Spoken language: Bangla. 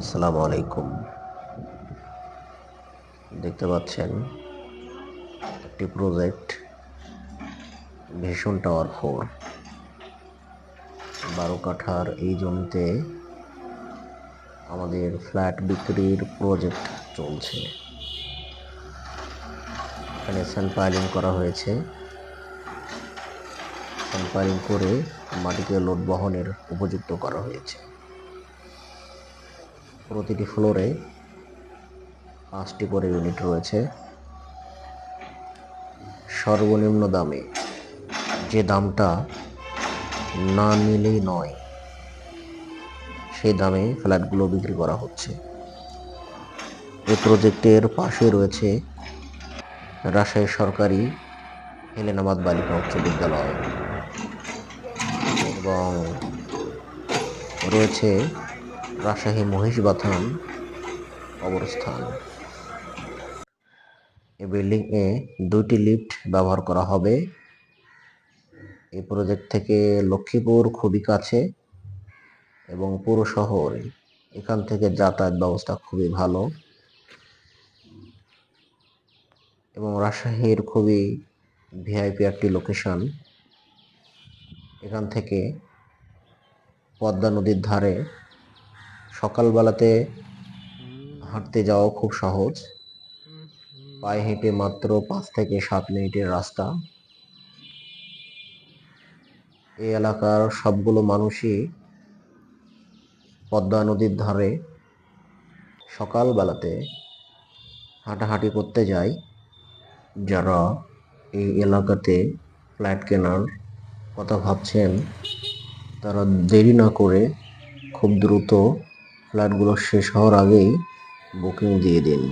আসসালামু আলাইকুম। দেখতে পাচ্ছেন, একটি প্রজেক্ট ভীষণ টাওয়ার ফোর বারো কাঠার এই জমিতে আমাদের ফ্ল্যাট বিক্রির প্রজেক্ট চলছে। এখানে স্যাম্পাইলিং করা হয়েছে। স্যাম্পাইলিং করে মাটিকে লোড বহনের উপযুক্ত করা হয়েছে। প্রতিটি ফ্লোরে পাঁচটি করে ইউনিট রয়েছে। সর্বনিম্ন দামে যে দামটা না নিলেই নয়, সেই দামে ফ্ল্যাটগুলো বিক্রি করা হচ্ছে। এই প্রজেক্টের পাশে রয়েছে রাজশাহী সরকারি হেলেনাবাদ বালিকা উচ্চ বিদ্যালয় এবং রয়েছে রাজশাহী মহিষবাথান অবস্থান এই বিল্ডিংয়ে দুইটি লিফট ব্যবহার করা হবে। এই প্রজেক্ট থেকে লক্ষ্মীপুর খুবই কাছে এবং পুরো শহর এখান থেকে যাতায়াত ব্যবস্থা খুবই ভালো এবং রাজশাহীর খুবই ভিআইপি একটি লোকেশন। এখান থেকে পদ্মা নদীর ধারে সকালবেলাতে হাঁটতে যাওয়া খুব সহজ। পায়ে হেঁটে মাত্র পাঁচ থেকে সাত মিনিটের রাস্তা। এই এলাকার সবগুলো মানুষই পদ্মা নদীর ধারে সকালবেলাতে হাঁটাহাঁটি করতে যায়। যারা এই এলাকাতে ফ্ল্যাট কেনার কথা ভাবছেন, তারা দেরি না করে খুব দ্রুত ফ্ল্যাটগুলো শেষ হওয়ার আগেই বুকিং দিয়ে দিন।